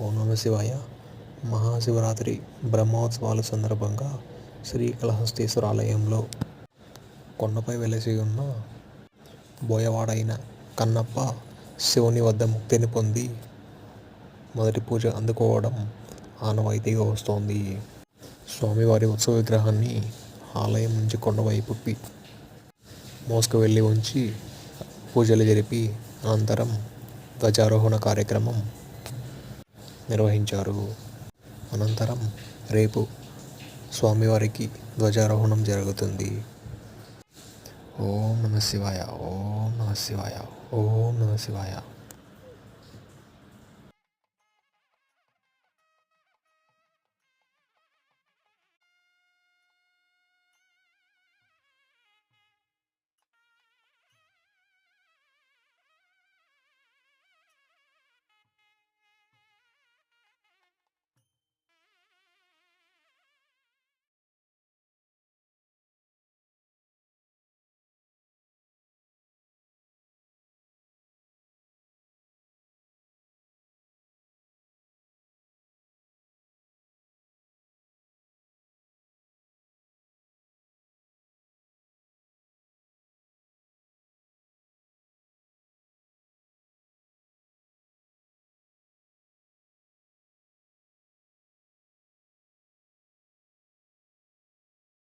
ఓం నమ శివాయ. మహాశివరాత్రి బ్రహ్మోత్సవాల సందర్భంగా శ్రీకాళహస్తీశ్వర ఆలయంలో కొండపై వెలసి ఉన్న బోయవాడైన కన్నప్ప శివుని వద్ద ముక్తిని పొంది మొదటి పూజ అందుకోవడం ఆనవాయితీగా వస్తోంది. స్వామివారి ఉత్సవ విగ్రహాన్ని ఆలయం నుంచి కొండవైపు మోసుకు వెళ్ళి ఉంచి పూజలు జరిపి అనంతరం ధ్వజారోహణ కార్యక్రమం నిర్వహించారు. అనంతరం రేపు స్వామివారికి ధ్వజారోహణం జరుగుతుంది. ఓం నమ శివాయ ఓం నమ శివాయ ఓం నమ శివాయ.